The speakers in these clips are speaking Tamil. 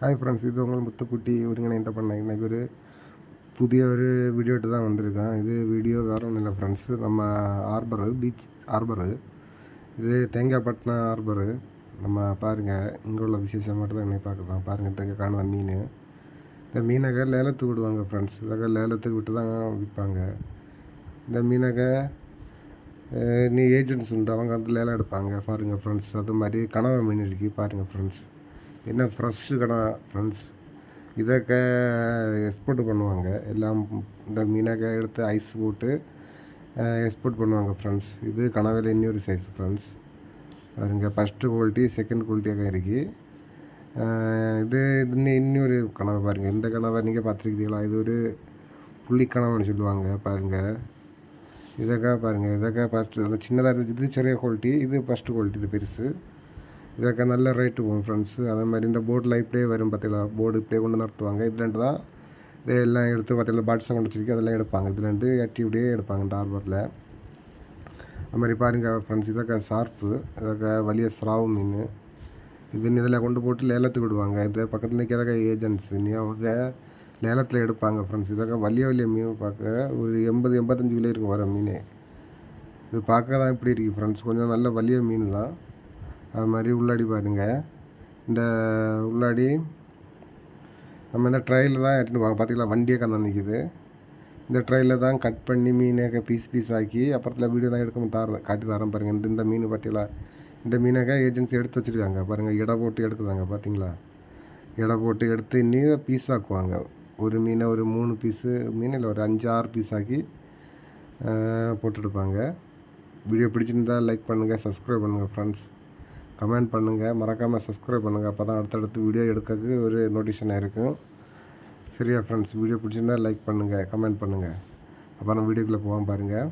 ஹாய் ஃப்ரெண்ட்ஸ் இது உங்கள் முத்துக்குட்டி ஒருங்கிணைந்த பண்ண. இன்றைக்கி ஒரு புதிய ஒரு வீடியோ எடுத்து தான் வந்திருக்கேன். இது வீடியோ வேறு ஒன்றும் இல்லை ஃப்ரெண்ட்ஸு நம்ம ஆர்பரு பீச் ஹார்பரு இது தேங்காய்பட்டினம் ஆர்பரு நம்ம பாருங்கள் இங்கே உள்ள விசேஷம் மட்டும் தான் என்னை பார்க்கலாம் பாருங்கள் தேங்காய் காணுத மீன். இந்த மீனகை லேலத்துக்கு விடுவாங்க ஃப்ரெண்ட்ஸ் இதாக லேலத்துக்கு விட்டு தான் விற்பாங்க இந்த மீனகை நீ ஏஜென்ட்ஸ் உண்டு. அவங்க வந்து லேலம் எடுப்பாங்க. பாருங்கள் ஃப்ரெண்ட்ஸ் அது மாதிரி கனவா மீன் இருக்கு. பாருங்கள் ஃப்ரெண்ட்ஸ் என்ன ஃப்ரெஷ்ஷு கடை ஃப்ரெண்ட்ஸ் இதக்க எக்ஸ்போர்ட் பண்ணுவாங்க. எல்லாம் இந்த மீனாக எடுத்து ஐஸ் போட்டு எக்ஸ்போர்ட் பண்ணுவாங்க ஃப்ரெண்ட்ஸ் இது கனவேல இன்னொரு சைஸ் ஃப்ரெண்ட்ஸ் பாருங்க ஃபஸ்ட்டு குவாலிட்டி செகண்ட் குவாலிட்டியாக இருக்குது இது இது இன்னும் இன்னொரு கனவை பாருங்கள் இந்த கனவை நீங்கள் பார்த்துருக்கீங்களா இது ஒரு புள்ளி கனவுன்னு சொல்லுவாங்க பாருங்கள் இதக்கா பாருங்கள் இதக்கா ஃபஸ்ட்டு அந்த சின்னதாக இருக்குது இது சிறிய குவாலிட்டி இது ஃபஸ்ட்டு குவாலிட்டி இது பெருசு. இதற்கு நல்ல ரேட்டு போகும் ஃப்ரெண்ட்ஸு அதே மாதிரி இந்த போர்டில் இப்படியே வரும் பார்த்தீங்களா போர்டு இப்படியே கொண்டு நடத்துவாங்க. இதுலேருந்து தான். இதெல்லாம் எடுத்து பார்த்தீங்கன்னா பாட்ஸை கொண்டு வச்சிருக்கு. அதெல்லாம் எடுப்பாங்க. இதுலேருந்து எட்டி இப்படியே எடுப்பாங்க இந்த ஹார்பரில் அது மாதிரி பாருங்கள் ஃப்ரெண்ட்ஸ் இதற்கா ஷார்ப்பு இதற்கா வலிய ஸ்ராவு மீன். இது இதில் கொண்டு போட்டு லேலத்துக்கு விடுவாங்க. இது பக்கத்தில் நிற்கிறக்க ஏஜென்ட்ஸு நீ அவங்க லேலத்தில் எடுப்பாங்க ஃப்ரெண்ட்ஸ் இதற்கா வலிய வலிய மீன் பார்க்க. ஒரு எண்பது எண்பத்தஞ்சு கிலோ இருக்கும் வர மீன். இது பார்க்க தான் இப்படி இருக்குது ஃப்ரெண்ட்ஸ் கொஞ்சம் நல்ல வலிய மீன் தான். அது மாதிரி உள்ளாடி பாருங்கள் இந்த உள்ளாடி நம்ம இந்த ட்ரையில் தான் எடுத்துன்னு போவாங்க பார்த்தீங்களா வண்டியே கந்தா நிற்கிது இந்த ட்ரையில் தான் கட் பண்ணி மீனை பீஸ் பீஸ் ஆக்கி அப்புறத்தில் வீடியோ தான் எடுக்க தார காட்டி தரேன் பாருங்கள் இந்த இந்த மீன் பார்த்தீங்களா இந்த மீனக்க ஏஜென்சி எடுத்து வச்சுருக்காங்க. பாருங்கள் எடை போட்டு எடுக்குதாங்க பார்த்தீங்களா எடை போட்டு எடுத்து இன்னும் பீஸ் ஆக்குவாங்க. ஒரு மீனை ஒரு மூணு பீஸு மீன் இல்லை ஒரு அஞ்சு ஆறு பீஸ் ஆக்கி போட்டுடுப்பாங்க. வீடியோ பிடிச்சிருந்தா லைக் பண்ணுங்கள் சப்ஸ்கிரைப் பண்ணுங்கள் ஃப்ரெண்ட்ஸ் கமெண்ட் பண்ணுங்கள் மறக்காமல் சப்ஸ்கிரைப் பண்ணுங்கள் அப்போ தான் அடுத்தடுத்து வீடியோ எடுக்கிறதுக்கு ஒரு நோட்டிஃபிகேஷன் இருக்கும். சரியா ஃப்ரெண்ட்ஸ் வீடியோ பிடிச்சிருந்தா லைக் பண்ணுங்கள் கமெண்ட் பண்ணுங்கள் அப்புறம் வீடியோக்குள்ளே போவோம் பாருங்கள்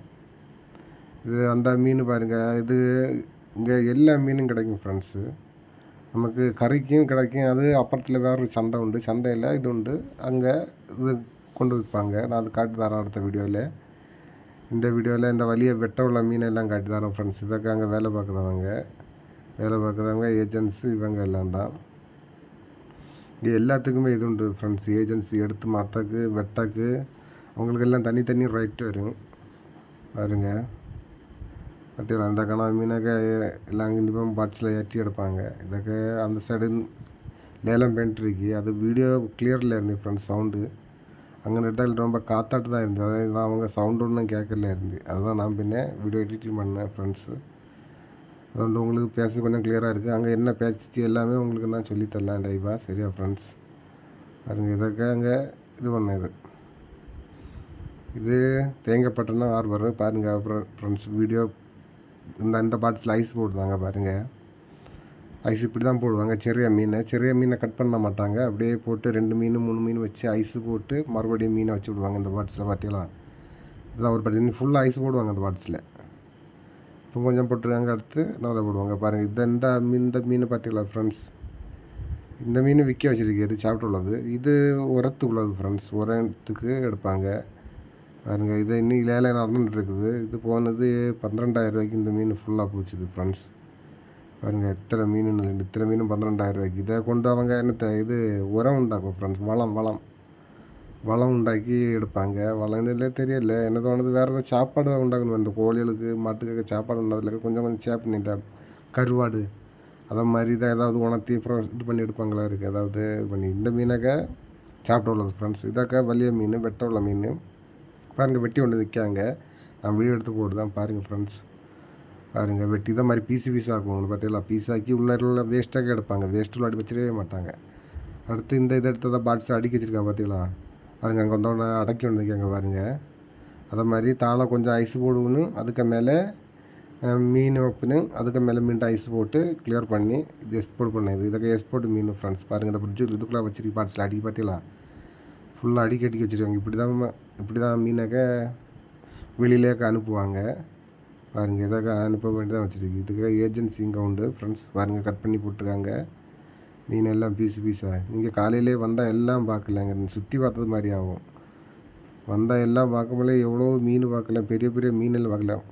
இது அந்த மீன் பாருங்கள் இது இங்கே எல்லா மீனும் கிடைக்கும் ஃப்ரெண்ட்ஸு நமக்கு கறிக்கும் கிடைக்கும். அது அப்புறத்தில் வேற ஒரு சந்தை உண்டு. சந்தையில் இது உண்டு. அங்கே இது கொண்டு விற்பாங்க நான் அது காட்டி தரேன் அடுத்த வீடியோவில் இந்த வீடியோவில் இந்த வழியை வெட்ட உள்ள மீனெல்லாம் காட்டி தரேன் ஃப்ரெண்ட்ஸ் இதற்கு அங்கே வேலை பார்க்குறவங்க. வேலை பார்க்குறவங்க ஏஜென்ட்ஸு இவங்க எல்லாம் தான். இது எல்லாத்துக்குமே இது உண்டு ஃப்ரெண்ட்ஸ் ஏஜென்சி எடுத்து மாற்றக்கு வெட்டக்கு அவங்களுக்கு எல்லாம் தனித்தனி ரைட் வரும். பாருங்க. பார்த்தீங்களா அந்த கணா மீனாக்க எல்லாம் கண்டிப்பாக பாட்ஸில் ஏற்றி எடுப்பாங்க. இதற்கு அந்த சைடு லேலம் பெயிண்ட்ருக்கு அது வீடியோ கிளியரில் இருந்து ஃப்ரெண்ட்ஸ் சவுண்டு அங்கே எடுத்தால் ரொம்ப காத்தாட்டு தான் இருந்தது. அதாவது அவங்க சவுண்டு ஒன்றும் கேட்கல இருந்து. அதுதான் நான் பின்ன வீடியோ எடிட்டிங் பண்ணேன் ஃப்ரெண்ட்ஸு அண்ட் உங்களுக்கு பேச கொஞ்சம் கிளியராக இருக்குது அங்கே என்ன பேச்சு எல்லாமே உங்களுக்கு நான் சொல்லித்தரலாம் டைவாக சரியா ஃப்ரெண்ட்ஸ் அதுங்க இதற்கு அங்கே இது பண்ணது. இது தேங்காய்பட்டணம் ஆர்பர் பாருங்க அப்புறம் ஃப்ரெண்ட்ஸ் வீடியோ இந்த அந்த பாட்டில் ஐஸ் போடுவாங்க பாருங்கள் ஐஸ் இப்படி தான் போடுவாங்க. சிறிய மீனை. சிறிய மீனை கட் பண்ண மாட்டாங்க. அப்படியே போட்டு ரெண்டு மீன் மூணு மீன் வச்சு ஐஸ் போட்டு மறுபடியும் மீனை வச்சு விடுவாங்க இந்த பாட்ஸில் பார்த்தீங்களா இதெல்லாம் ஒரு பாட்டில் ஃபுல்லாக ஐஸ் போடுவாங்க அந்த பாட்ஸில் இப்போ கொஞ்சம் போட்டுருக்காங்க அடுத்து நல்லா போடுவாங்க. பாருங்கள் இந்த இந்த மீன் இந்த மீன் பார்த்தீங்களா ஃப்ரெண்ட்ஸ் இந்த மீன் விற்க வச்சிருக்கு சாப்பிட்டு உள்ளது இது உரத்துக்கு உள்ளது ஃப்ரெண்ட்ஸ் உரத்துக்கு எடுப்பாங்க. பாருங்க இது இன்னும் லேல நடந்துட்டு இருக்குது. இது போனது பன்னிரெண்டாயிரம் ரூபாய்க்கு இந்த மீன் ஃபுல்லாக போச்சுது ஃப்ரெண்ட்ஸ் பாருங்க எத்தனை மீன் இத்தனை மீன் பன்னிரெண்டாயிரம் ரூபாய்க்கு. இதை கொண்டு அவங்க என்ன இது உரம் உண்டாக்கும் ஃப்ரெண்ட்ஸ் வளம் வளம். வளம் உண்டாக்கி எடுப்பாங்க. வளம்னு தெரியல. என்ன தோணுது? வேறு ஏதாவது சாப்பாடு உண்டாக்கணும்? இந்த கோழிகளுக்கு மாட்டுக்கு சாப்பாடு உண்டாதில் கொஞ்சம் கொஞ்சம் சேப் பண்ணிட்டா. கருவாடு. அதை மாதிரி தான் ஏதாவது உணர்த்தி அப்புறம் இது பண்ணி எடுப்பாங்களா? இருக்குது ஏதாவது இது பண்ணி இந்த மீனாக்க சாப்பிட உள்ளது ஃப்ரெண்ட்ஸ் இதாக்கா வலிய மீன் வெட்ட உள்ள மீன். பாருங்கள் வெட்டி ஒன்று நிற்காங்க நான் வீடியோ எடுத்து போட்டுதான் பாருங்கள் ஃப்ரெண்ட்ஸ் பாருங்கள் வெட்டி. தான் மாதிரி பீஸு பீஸ் ஆக்கும் உங்களுக்கு பார்த்தீங்களா பீஸ் ஆக்கி உள்ள உள்ள வேஸ்ட்டாக எடுப்பாங்க. வேஸ்ட்டு உள்ள அடி வச்சிடவே மாட்டாங்க. அடுத்து இந்த இதை எடுத்ததை பாட்ஸ் அடுக்கி வச்சுருக்காங்க பார்த்தீங்களா பாருங்க அங்கே வந்தோடனே அடக்கி ஒன்று பாருங்க. பாருங்கள் அதே மாதிரி தாழை கொஞ்சம் ஐஸ் போடுவணும் அதுக்கு மேலே மீன் வைப்பினு அதுக்கு மேலே மீன் ஐஸ் போட்டு கிளியர் பண்ணி இது எக்ஸ்போர்ட் பண்ணது இதுக்கு எக்ஸ்போர்ட் மீன் ஃப்ரெண்ட்ஸ் பாருங்கள் இந்த ஃப்ரிட்ஜு இதுக்குள்ளே வச்சிருக்கு பாட்ஸில் அடிக்கி பார்த்தீங்களா ஃபுல்லாக அடிக்கி அடிக்கி வச்சுருக்காங்க. இப்படி தான் இப்படி தான் மீனாக்க வெளியிலேக்க அனுப்புவாங்க. பாருங்கள் இதாக அனுப்ப வேண்டி தான் வச்சுருக்கு. இதுக்கு ஏஜென்சி இங்கே உண்டு ஃப்ரெண்ட்ஸ் பாருங்கள் கட் பண்ணி போட்டிருக்காங்க. மீன் எல்லாம் பீஸ் பீஸாக நீங்கள் காலையிலே வந்தால் எல்லாம் பார்க்கலாங்க. சுற்றி பார்த்தது மாதிரி ஆகும். வந்தால் எல்லாம் பார்க்கும்போதே எவ்வளோ மீன் பார்க்கலாம். பெரிய பெரிய மீன் எல்லாம் பார்க்கலாம்.